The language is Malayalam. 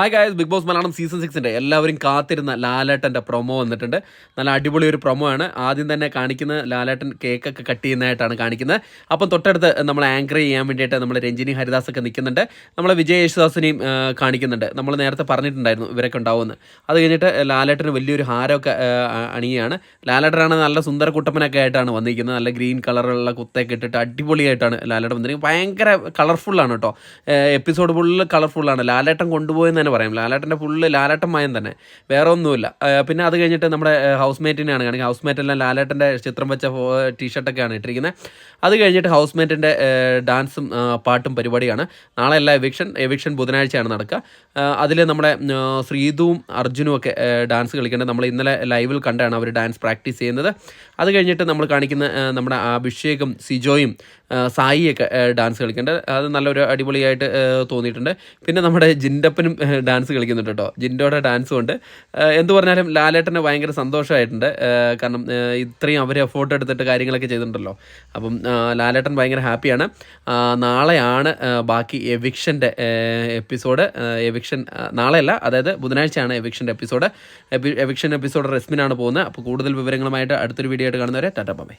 Hi guys big boss Malayalam season സിക്സിന്റെ എല്ലാവരും കാത്തിരുന്ന ലാലേട്ടന്റെ പ്രൊമോ വന്നിട്ടുണ്ട്. നല്ല അടിപൊളി ഒരു പ്രൊമോ ആണ്. ആദ്യം തന്നെ കാണിക്കുന്ന ലാലേട്ടൻ കേക്കൊക്കെ കട്ട് ചെയ്യുന്നതായിട്ടാണ് കാണിക്കുന്നത്. അപ്പം തൊട്ടടുത്ത് നമ്മൾ ആങ്കർ ചെയ്യാൻ വേണ്ടിയിട്ട് നമ്മൾ രഞ്ജിനി ഹരിദാസ് ഒക്കെ നിൽക്കുന്നുണ്ട്. നമ്മൾ വിജയ് യേശുദാസിനെയും കാണിക്കുന്നുണ്ട്. നമ്മൾ നേരത്തെ പറഞ്ഞിട്ടുണ്ടായിരുന്നു ഇവരൊക്കെ ഉണ്ടാവുമെന്ന്. അത് കഴിഞ്ഞിട്ട് ലാലേട്ടന് വലിയൊരു ഹാരമൊക്കെ അണിയാണ് ലാലേട്ടനാണ് നല്ല സുന്ദര കുട്ടപ്പനൊക്കെ ആയിട്ടാണ് വന്നിരിക്കുന്നത്. നല്ല ഗ്രീൻ കളറുള്ള കുത്തൊക്കെ ഇട്ടിട്ട് അടിപൊളിയായിട്ടാണ് ലാലേട്ടൻ വന്നിരിക്കുന്നത്. ഭയങ്കര കളർഫുള്ളാണ് കേട്ടോ. എപ്പിസോഡ് ഫുള്ള് കളർഫുള്ളാണ് ലാലേട്ടൻ കൊണ്ടുപോയെന്ന് തന്നെ പറയാം. ലാലാട്ടന്റെ ഫുള്ള് ലാലാട്ടൻ മയം തന്നെ. വേറെ ഒന്നുമില്ല. പിന്നെ അത് കഴിഞ്ഞിട്ട് നമ്മുടെ ഹൗസ് മേറ്റിനെയാണ് കാണിക്കുക ഹൗസ് മേറ്റെല്ലാം ലാലാട്ടന്റെ ചിത്രം വെച്ച ടീഷർട്ടൊക്കെയാണ് ഇട്ടിരിക്കുന്നത്. അത് കഴിഞ്ഞിട്ട് ഹൗസ് മേറ്റിന്റെ ഡാൻസും പാട്ടും പരിപാടിയാണ്. നാളെ എല്ലാ എവിക്ഷൻ എവിക്ഷൻ ബുധനാഴ്ചയാണ് നടക്കുക. അതിൽ നമ്മുടെ ശ്രീതുവും അർജുനും ഒക്കെ ഡാൻസ് കളിക്കേണ്ടത് നമ്മൾ ഇന്നലെ ലൈവിൽ കണ്ടാണ് അവർ ഡാൻസ് പ്രാക്ടീസ് ചെയ്യുന്നത്. അത് കഴിഞ്ഞിട്ട് നമ്മൾ കാണിക്കുന്ന നമ്മുടെ അഭിഷേകും സിജോയും സായിയൊക്കെ ഡാൻസ് കളിക്കേണ്ട. അത് നല്ലൊരു അടിപൊളിയായിട്ട് തോന്നിയിട്ടുണ്ട്. പിന്നെ നമ്മുടെ ജിൻഡപ്പനും ഡാൻസ് കളിക്കുന്നുണ്ട് കേട്ടോ. ജിൻഡോയുടെ ഡാൻസും ഉണ്ട്. എന്ത് പറഞ്ഞാലും ലാലേട്ടന് ഭയങ്കര സന്തോഷമായിട്ടുണ്ട്. കാരണം ഇത്രയും അവർ എഫോർട്ട് എടുത്തിട്ട് കാര്യങ്ങളൊക്കെ ചെയ്തിട്ടുണ്ടല്ലോ. അപ്പം ലാലേട്ടൻ ഭയങ്കര ഹാപ്പിയാണ് നാളെയാണ് ബാക്കി എവിക്ഷന്റെ എപ്പിസോഡ് എവിക്ഷൻ നാളെയല്ല അതായത് ബുധനാഴ്ചയാണ് എവിക്ഷന്റെ എപ്പിസോഡ് എവിക്ഷൻ എപ്പിസോഡ് റെസ്മിനാണ് പോകുന്നത്. അപ്പോൾ കൂടുതൽ വിവരങ്ങളുമായിട്ട് അടുത്തൊരു വീഡിയോ ആയിട്ട് കാണുന്നവരെ ടാറ്റ ബൈ.